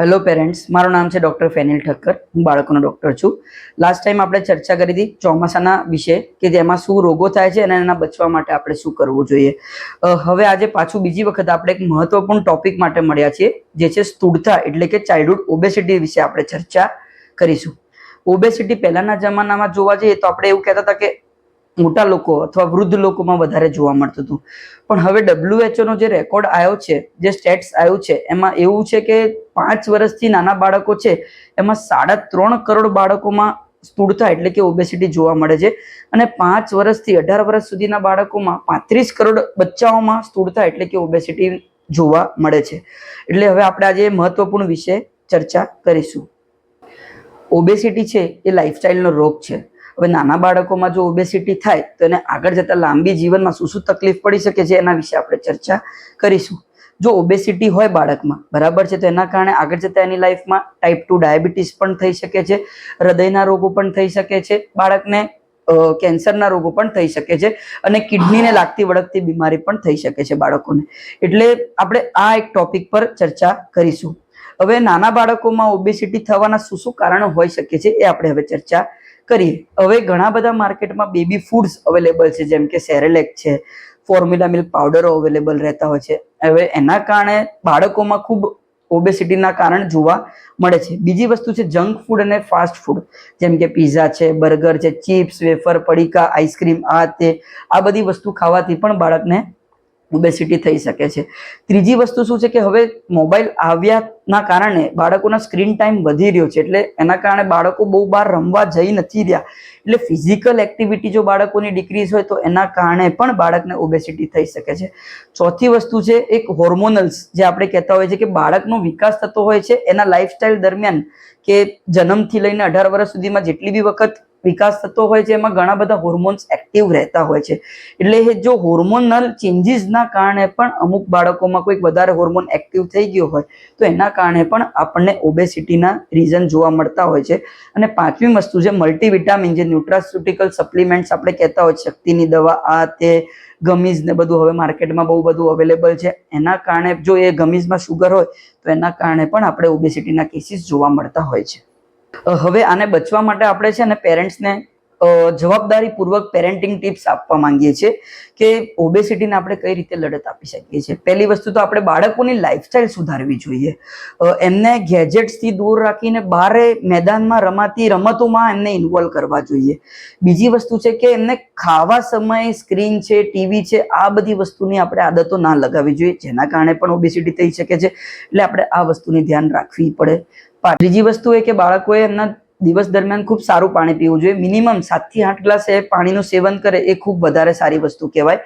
Hello parents મારું નામ છે ડૉક્ટર ફેનિલ ઠક્કર. હું બાળકોનો ડૉક્ટર છું. લાસ્ટ ટાઈમ આપણે ચર્ચા કરી હતી ચોમાસાના વિશે કે જેમાં શું રોગો થાય છે અને એના બચવા માટે આપણે શું કરવું જોઈએ. હવે આજે પાછું બીજી વખત આપણે એક મહત્વપૂર્ણ ટોપિક માટે મળ્યા છીએ, જે છે સ્થૂળતા એટલે કે ચાઇલ્ડહુડ ઓબેસિટી વિશે આપણે ચર્ચા કરીશું. ઓબેસિટી પહેલાના જમાનામાં જોવા જઈએ તો આપણે એવું કહેતા હતા કે મોટા લોકો અથવા વૃદ્ધ લોકોમાં વધારે જોવા મળતું હતું. પણ હવે ડબ્લ્યુએચઓનો જે રેકોર્ડ આવ્યો છે, જે સ્ટેટ્સ આવ્યું છે, એમાં એવું છે કે પાંચ વર્ષથી નાના બાળકો છે, એમાં સાડા ત્રણ કરોડ બાળકોમાં સ્થૂળતા એટલે કે ઓબેસિટી જોવા મળે છે. અને પાંચ વર્ષથી અઢાર વર્ષ સુધીના બાળકોમાં પાંત્રીસ કરોડ બચ્ચાઓમાં સ્થૂળતા એટલે કે ઓબેસિટી જોવા મળે છે. એટલે હવે આપણે આજે મહત્વપૂર્ણ વિશે ચર્ચા કરીશું. ઓબેસિટી છે એ લાઇફસ્ટાઇલનો રોગ છે. હવે નાના બાળકોમાં જો ઓબેસિટી થાય, તો એને આગળ જતા લાંબી જીવનમાં શું શું તકલીફ પડી શકે છે એના વિશે આપણે ચર્ચા કરીશું. જો ઓબેસિટી હોય બાળકમાં, બરાબર છે, તો એના કારણે આગળ જતા એની લાઈફમાં ટાઈપ ટુ ડાયાબિટીસ પણ થઈ શકે છે, હૃદયના રોગો પણ થઈ શકે છે, બાળકને કેન્સરના રોગો પણ થઈ શકે છે અને કિડનીને લાગતી વળગતી બીમારી પણ થઈ શકે છે બાળકોને. એટલે આપણે આ એક ટોપિક પર ચર્ચા કરીશું. હવે નાના બાળકોમાં ઓબેસિટી થવાના શું શું કારણો હોઈ શકે છે એ આપણે હવે ચર્ચા કરીએ. હવે ઘણા બધા માર્કેટમાં બેબી ફૂડ્સ અવેલેબલ છે, જેમ કે સેરેલેક છે ફોર્મ્યુલા મિલ્ક પાવડરો અવેલેબલ રહેતા હોય છે. હવે એના કારણે બાળકોમાં ખૂબ ઓબેસિટીના કારણ જોવા મળે છે. બીજી વસ્તુ છે જંક ફૂડ અને ફાસ્ટ ફૂડ જેમ કે પીઝા છે બર્ગર છે ચિપ્સ વેફર પડીકા આઈસ્ક્રીમ આ તે, આ બધી વસ્તુ ખાવાથી પણ બાળકને ઓબેસિટી થઈ શકે છે. ત્રીજી વસ્તુ શું છે કે હવે મોબાઈલ આવ્યાના કારણે બાળકોના સ્ક્રીન ટાઈમ વધી રહ્યો છે. એટલે એના કારણે બાળકો બહુ બહાર રમવા જઈ નથી રહ્યા. એટલે ફિઝિકલ એક્ટિવિટી જો બાળકોની ડિક્રીઝ હોય તો એના કારણે પણ બાળકને ઓબેસિટી થઈ શકે છે. ચોથી વસ્તુ છે એક હોર્મોનલ્સ જે આપણે કહેતા હોય છે કે બાળકનો વિકાસ થતો હોય છે એના લાઈફસ્ટાઈલ દરમિયાન કે જન્મથી લઈને અઢાર વર્ષ સુધીમાં જેટલી બી વખત વિકાસ થતો હોય છે, એમાં ઘણા બધા હોર્મોન્સ એક્ટિવ રહેતા હોય છે. એટલે જો હોર્મોનલ ચેન્જીસના કારણે પણ અમુક બાળકોમાં કોઈક વધારે હોર્મોન એક્ટિવ થઈ ગયો હોય, તો એના કારણે પણ આપણને ઓબેસિટીના રીઝન જોવા મળતા હોય છે. અને પાંચમી વસ્તુ છે મલ્ટીવિટામિન જે ન્યુટ્રાસ્યુટિકલ સપ્લિમેન્ટ્સ આપણે કહેતા હોય શક્તિની દવા, આ તે, ગમીઝ ને બધું હવે માર્કેટમાં બહુ બધું અવેલેબલ છે. એના કારણે જો એ ગમીઝમાં શુગર હોય, તો એના કારણે પણ આપણે ઓબેસિટીના કેસીસ જોવા મળતા હોય છે. હવે આને બચવા માટે આપણે છે ને પેરેન્ટ્સને જવાબદારી પૂર્વક પેરેન્ટિંગ ટિપ્સ આપવા માંગીએ છીએ કે ઓબેસિટીને આપણે કઈ રીતે લડત આપી શકીએ છીએ. પહેલી વસ્તુ તો આપણે બાળકોની લાઈફસ્ટાઈલ સુધારવી જોઈએ. એમને ગેજેટ્સથી દૂર રાખીને બારે મેદાનમાં રમાતી રમતોમાં એમને ઇન્વોલ્વ કરવા જોઈએ. બીજી વસ્તુ છે કે એમને ખાવા સમયે સ્ક્રીન છે ટીવી છે, આ બધી વસ્તુની આપણે આદતો ના લગાવવી જોઈએ, જેના કારણે પણ ઓબેસિટી થઈ શકે છે. એટલે આપણે આ વસ્તુની ધ્યાન રાખવી પડે. ત્રીજી વસ્તુ એ કે બાળકોએ એમના દિવસ દરમિયાન ખૂબ સારું પાણી પીવું જોઈએ. મિનિમમ સાતથી આઠ ગ્લાસ એ પાણીનું સેવન કરે એ ખૂબ વધારે સારી વસ્તુ કહેવાય.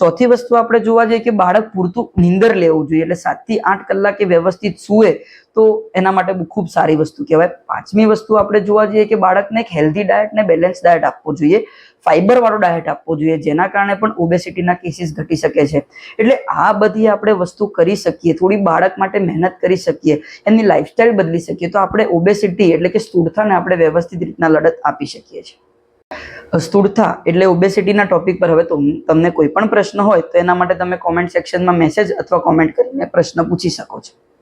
ચોથી વસ્તુ આપણે જોવા જઈએ કે બાળક પૂરતું નીંદર લેવું જોઈએ, એટલે સાતથી આઠ કલાકે વ્યવસ્થિત સૂવે, તો એના માટે ખૂબ સારી વસ્તુ કહેવાય. પાંચમી વસ્તુ આપણે જોવા જઈએ કે બાળકને એક હેલ્ધી ડાયટ ને બેલેન્સ ડાયટ આપવો જોઈએ. ફાઇબર વાળો ડાયટ આપવો જોઈએ, જેના કારણે પણ ઓબેસિટીના કેસીસ ઘટી શકે છે. એટલે આ બધી આપણે વસ્તુ કરી શકીએ, થોડી બાળક માટે મહેનત કરી શકીએ, એમની લાઈફસ્ટાઈલ બદલી શકીએ, તો આપણે ઓબેસિટી એટલે કે સ્થૂળતાને આપણે વ્યવસ્થિત રીતના લડત આપી શકીએ છીએ. સ્થૂળતા એટલે ઓબેસિટીના ટોપિક પર હવે તમ- તમને કોઈ પણ પ્રશ્ન હોય તો એના માટે તમે કોમેન્ટ સેક્શનમાં મેસેજ અથવા કોમેન્ટ કરીને પ્રશ્ન પૂછી શકો છો.